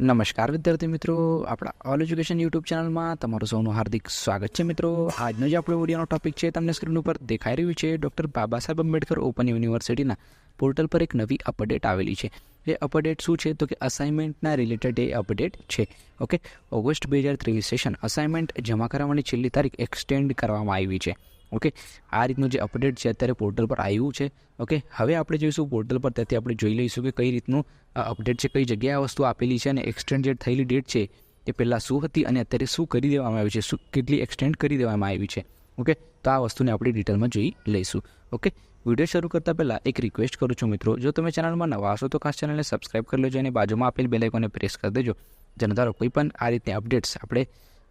નમસ્કાર વિદ્યાર્થી મિત્રો. આપણા ઓલ એજ્યુકેશન યુટ્યુબ ચેનલમાં તમારું સૌનું હાર્દિક સ્વાગત છે મિત્રો. આજનો જે આપણો વિડીયોનો ટોપિક છે, તમને સ્ક્રીન ઉપર દેખાઈ રહ્યું છે ડૉક્ટર બાબા સાહેબ આંબેડકર ઓપન યુનિવર્સિટીના પોર્ટલ પર એક નવી અપડેટ આવેલી છે. એ અપડેટ શું છે? તો કે અસાઇનમેન્ટના રિલેટેડ એ અપડેટ છે. ઓકે ઓગસ્ટ બે હજાર ત્રેવીસ સેશન અસાઇનમેન્ટ જમા કરાવવાની છેલ્લી તારીખ એક્સટેન્ડ કરવામાં આવી છે. ઓકે? આ રીતનું જે અપડેટ છે અત્યારે પોર્ટલ પર આવ્યું છે, ઓકે? હવે આપણે જોઈશું પોર્ટલ પર ત્યાંથી આપણે જોઈ લઈશું કે કઈ રીતનું અપડેટ છે, કઈ જગ્યાએ વસ્તુ આપેલી છે અને એક્સટેન્ડ જે થયેલી ડેટ છે એ પહેલાં શું હતી અને અત્યારે શું કરી દેવામાં આવ્યું છે, શું કેટલી એક્સટેન્ડ કરી દેવામાં આવી છે, ઓકે? તો આ વસ્તુને આપણે ડિટેલમાં જોઈ લઈશું, ઓકે? વીડિયો શરૂ કરતાં પહેલાં એક રિક્વેસ્ટ કરું છું મિત્રો, જો તમે ચેનલમાં નવા હશો તો ખાસ ચેનલને સબસ્ક્રાઇબ કરી લેજો અને બાજુમાં આપેલ બેલ આઇકોને પ્રેસ કરી દેજો, જેના દ્વારા કોઈ પણ આ રીતની અપડેટ્સ આપણે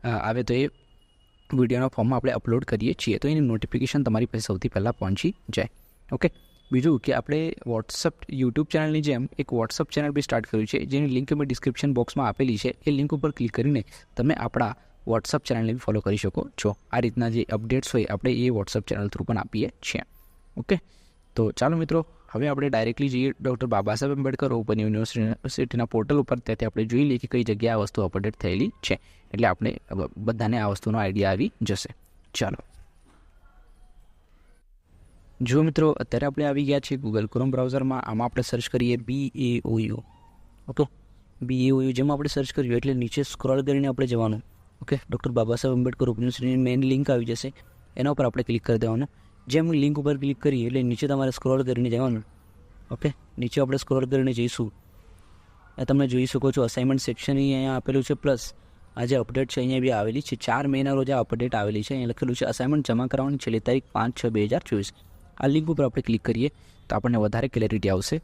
આવે તો એ વિડીયોના ફોર્મમાં આપણે અપલોડ કરીએ છીએ, તો એની નોટિફિકેશન તમારી પાસે સૌથી પહેલાં પહોંચી જાય. ઓકે બીજું કે આપણે વોટ્સઅપ યુટ્યુબ ચેનલની જેમ એક વોટ્સઅપ ચેનલ બી સ્ટાર્ટ કર્યું છે, જેની લિંક મેં ડિસ્ક્રિપ્શન બોક્સમાં આપેલી છે. એ લિંક ઉપર ક્લિક કરીને તમે આપણા વોટ્સઅપ ચેનલને બી ફોલો કરી શકો છો. આ રીતના જે અપડેટ્સ હોય, આપણે એ વોટ્સઅપ ચેનલ થ્રુ પણ આપીએ છીએ. ઓકે તો ચાલો મિત્રો હવે આપણે ડાયરેક્ટલી જઈએ ડૉક્ટર બાબા સાહેબ આંબેડકર ઓપન યુનિવર્સિટીના પોર્ટલ ઉપર. ત્યાંથી આપણે જોઈ લઈએ કે કઈ જગ્યાએ આ વસ્તુ અપડેટ થયેલી છે. એટલે આપણે બધાને આ વસ્તુનો આઈડિયા આવી જશે. ચાલો. જો મિત્રો, અત્યારે આપણે આવી ગયા છીએ ગૂગલ ક્રોમ બ્રાઉઝરમાં આમાં આપણે સર્ચ કરીએ બી એ ઓયુ ઓકે બી એ ઓયુ જેમાં આપણે સર્ચ કર્યું એટલે નીચે સ્ક્રોલ કરીને આપણે જવાનું. Okay doctor Baba Saheb Ambedkar open યુનિવર્સિટીની મેઇન લિંક આવી જશે. એના ઉપર આપણે ક્લિક કરી દેવાનું. જેમ લિંક ઉપર ક્લિક કરીએ એટલે નીચે તમારે સ્ક્રોલ કરીને જવાનું. ઓકે નીચે આપણે સ્ક્રોલ કરીને જઈશું. તમે જોઈ શકો છો અસાઇનમેન્ટ સેક્શન અહીંયા આપેલું છે. પ્લસ આ જે અપડેટ છે, અહીંયા બી આવેલી છે. ચાર મહિના રોજ આ અપડેટ આવેલી છે, અહીંયા લખેલું છે અસાઇનમેન્ટ જમા કરાવવાની છેલ્લી તારીખ પાંચ છ બે હજાર ચોવીસ. આ લિંક ઉપર આપણે ક્લિક કરીએ, તો આપણને વધારે ક્લેરિટી આવશે.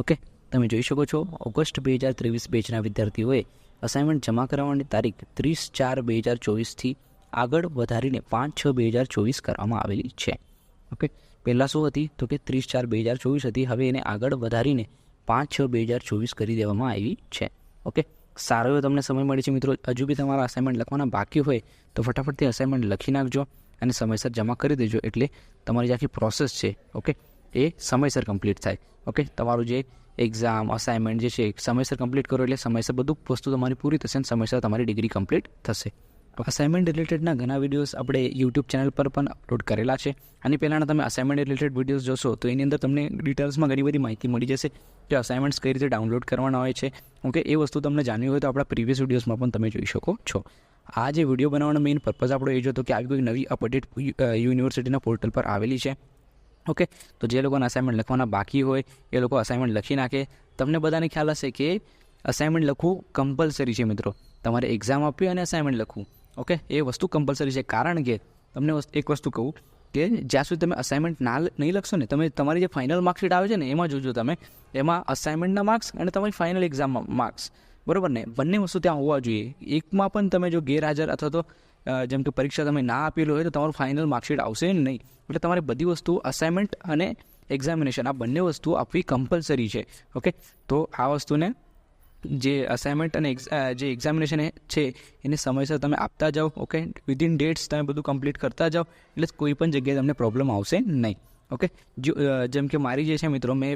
ઓકે તમે જોઈ શકો છો, ઓગસ્ટ બે હજાર ત્રેવીસ બેચના વિદ્યાર્થીઓએ અસાઇનમેન્ટ જમા કરાવવાની તારીખ ત્રીસ ચાર બે હજાર ચોવીસથી આગળ વધારીને પાંચ, છ, બે હજાર ચોવીસ કરવામાં આવેલી છે. ઓકે, પહેલાં શું હતી? તો કે ત્રીસ, ચાર, બે હજાર ચોવીસ હતી. હવે એને આગળ વધારીને પાંચ, છ, બે હજાર ચોવીસ કરી દેવામાં આવી છે. ઓકે, સારો એવો તમને સમય મળે છે મિત્રો. હજુ બી તમારા અસાઇનમેન્ટ લખવાના બાકી હોય તો ફટાફટથી અસાઇનમેન્ટ લખી નાખજો અને સમયસર જમા કરી દેજો એટલે તમારી જે આખી પ્રોસેસ છે, ઓકે, એ સમયસર કમ્પ્લીટ થાય. ઓકે, તમારું જે એક્ઝામ અસાઇનમેન્ટ જે છે સમયસર કમ્પ્લીટ કરો એટલે સમયસર બધું વસ્તુ તમારી પૂરી થશે અને સમયસર તમારી ડિગ્રી કમ્પ્લીટ થશે. અસાઇનમેન્ટ રિલેટેડના ઘણા વિડીયોઝ આપણે યુટ્યુબ ચેનલ પર પણ અપલોડ કરેલા છે. અને પહેલાંના તમે અસાઇનમેન્ટ રિલેટેડ વિડીયોઝ જોશો તો એની અંદર તમને ડિટેલ્સમાં ઘણી બધી માહિતી મળી જશે કે અસાઇનમેન્ટ્સ કઈ રીતે ડાઉનલોડ કરવાના હોય છે. ઓકે, એ વસ્તુ તમને જાણવી હોય તો આપણા પ્રીવિયસ વિડીયોઝમાં પણ તમે જોઈ શકો છો. આ જે વીડિયો બનાવવાનો મેઇન પર્પઝ આપણો એ જ હતો કે આવી કોઈ નવી અપડેટ યુનિવર્સિટીના પોર્ટલ પર આવેલી છે. ઓકે, તો જે લોકોને અસાઇનમેન્ટ લખવાના બાકી હોય, એ લોકો અસાઇનમેન્ટ લખી નાખે. તમને બધાને ખ્યાલ હશે કે અસાઇનમેન્ટ લખવું કમ્પલસરી છે મિત્રો. તમારે એક્ઝામ આપવી અને અસાઇનમેન્ટ લખવું. ઓકે એ વસ્તુ કમ્પલસરી છે. કારણ કે, તમને એક વસ્તુ કહું કે જ્યાં સુધી તમે અસાઇનમેન્ટ ના નહીં લખશો ને, તમે તમારી જે ફાઇનલ માર્કશીટ આવે છે ને, એમાં જોજો તમે. એમાં અસાઇનમેન્ટના માર્ક્સ અને તમારી ફાઇનલ એક્ઝામમાં માર્ક્સ બરોબર ને? બંને વસ્તુ ત્યાં હોવા જોઈએ. એકમાં પણ તમે જો ગેરહાજર અથવા તો જેમ કે પરીક્ષા તમે ના આપેલું હોય તો તમારું ફાઇનલ માર્કશીટ આવશે નહીં. એટલે તમારે બધી વસ્તુ અસાઇનમેન્ટ અને એક્ઝામિનેશન આ બંને વસ્તુ આપવી કમ્પલસરી છે. ઓકે તો આ વસ્તુને જે અસાઇનમેન્ટ અને જે એક્ઝામિનેશન છે, એને સમયસર તમે આપતા જાઓ ઓકે વિધિન ડેટ્સ તમે બધું કમ્પ્લીટ કરતા જાઓ, એટલે કોઈ પણ જગ્યાએ તમને પ્રોબ્લેમ આવશે નહીં ઓકે જો જેમ કે મારી જે છે મિત્રો, મેં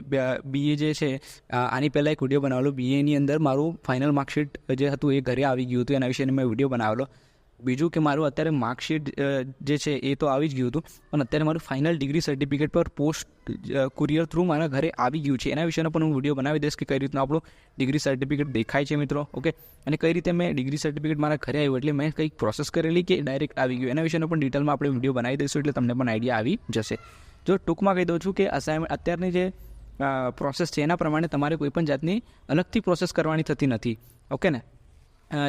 બીએ જે છે આની પહેલાં એક વીડિયો બનાવેલો. બીએની અંદર મારું ફાઇનલ માર્કશીટ જે હતું એ ઘરે આવી ગયું હતું, એના વિશે મેં વીડિયો બનાવેલો. બીજું કે મારું અત્યારે માર્કશીટ જે છે એ તો આવી જ ગયું હતું, પણ અત્યારે મારું ફાઇનલ ડિગ્રી સર્ટિફિકેટ પર પોસ્ટ કુરિયર થ્રુ મારા ઘરે આવી ગયું છે. એના વિશેનો પણ હું વીડિયો બનાવી દઈશ કે કઈ રીતનું આપણું ડિગ્રી સર્ટિફિકેટ દેખાય છે મિત્રો ઓકે અને કઈ રીતે મેં ડિગ્રી સર્ટિફિકેટ મારા ઘરે આવ્યું એટલે મેં કંઈક પ્રોસેસ કરેલી કે ડાયરેક્ટ આવી ગયું. એના વિશેનો પણ ડિટેલમાં આપણે વીડિયો બનાવી દઈશું એટલે તમને પણ આઈડિયા આવી જશે. જો ટૂંકમાં કહી દઉં છું કે અસાઇનમેન્ટ અત્યારની જે પ્રોસેસ છે એના પ્રમાણે તમારે કોઈ પણ જાતની અલગથી પ્રોસેસ કરવાની થતી નથી ઓકે ને?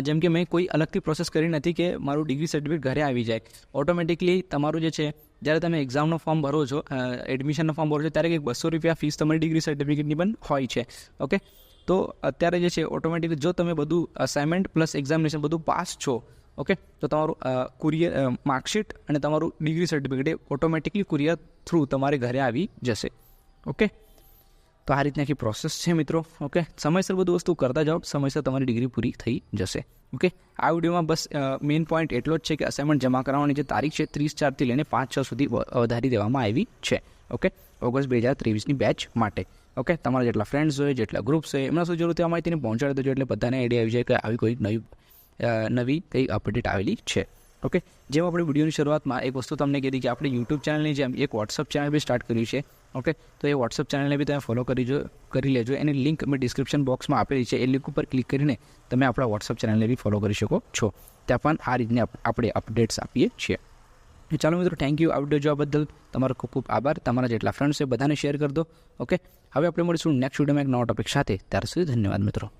જેમ કે મેં કોઈ અલગથી પ્રોસેસ કરી નથી કે મારું ડિગ્રી સર્ટિફિકેટ ઘરે આવી જાય. ઓટોમેટિકલી તમારું જે છે, જ્યારે તમે એક્ઝામનો ફોર્મ ભરો છો એડમિશનનો ફોર્મ ભરો છો, ત્યારે કંઈક બસો રૂપિયા ફીસ તમારી ડિગ્રી સર્ટિફિકેટની પણ હોય છે. ઓકે તો અત્યારે જે છે ઓટોમેટિકલી જો તમે બધું અસાઇનમેન્ટ પ્લસ એક્ઝામિનેશન બધું પાસ છો ઓકે તો તમારું કુરિયર માર્કશીટ અને તમારું ડિગ્રી સર્ટિફિકેટ એ ઓટોમેટિકલી કુરિયર થ્રુ તમારે ઘરે આવી જશે. ઓકે તો આ રીતની આખી પ્રોસેસ છે મિત્રો ઓકે સમયસર બધું વસ્તુ કરતા જાઓ, સમયસર તમારી ડિગ્રી પૂરી થઈ જશે ઓકે આ વિડીયોમાં બસ મેઇન પોઈન્ટ એટલો જ છે કે અસાઇનમેન્ટ જમા કરાવવાની જે તારીખ છે, ત્રીસ ચારથી લઈને પાંચ છ સુધી વધારી દેવામાં આવી છે ઓકે ઓગસ્ટ બે હજાર ત્રેવીસની બેચ માટે ઓકે તમારા જેટલા ફ્રેન્ડ્સ હોય, જેટલા ગ્રુપ્સ હોય, એમના સુધી જરૂરથી આ માહિતીને પહોંચાડી દેજો એટલે બધાને આઈડિયા આવી જાય કે આવી કોઈ નવી નવી કંઈ અપડેટ આવેલી છે ઓકે જેમ આપણે વિડીયોની શરૂઆતમાં એક વસ્તુ તમને કીધી કે આપણે યુટ્યુબ ચેનલની જેમ એક વોટ્સઅપ ચેનલ બી સ્ટાર્ટ કર્યું છે ઓકે તો એ વોટ્સઅપ ચેનલને બી તમે ફોલો કરીજો કરી લેજો. એની લિંક મેં ડિસ્ક્રિપ્શન બોક્સમાં આપેલી છે. એ લિંક ઉપર ક્લિક કરીને તમે આપણા વોટ્સઅપ ચેનલને બી ફોલો કરી શકો છો. ત્યાં પણ આ રીતને આપણે અપડેટ્સ આપીએ છીએ. તો ચાલો મિત્રો થેન્ક યુ આ વીડિયો જોવા બદલ. તમારો ખૂબ ખૂબ આભાર. તમારા જેટલા ફ્રેન્ડ્સ છે બધાને શેર કરી દો. ઓકે હવે આપણે મળીશું નેક્સ્ટ વિડીયોમાં એક નવા ટોપિક સાથે. ત્યાર સુધી ધન્યવાદ મિત્રો.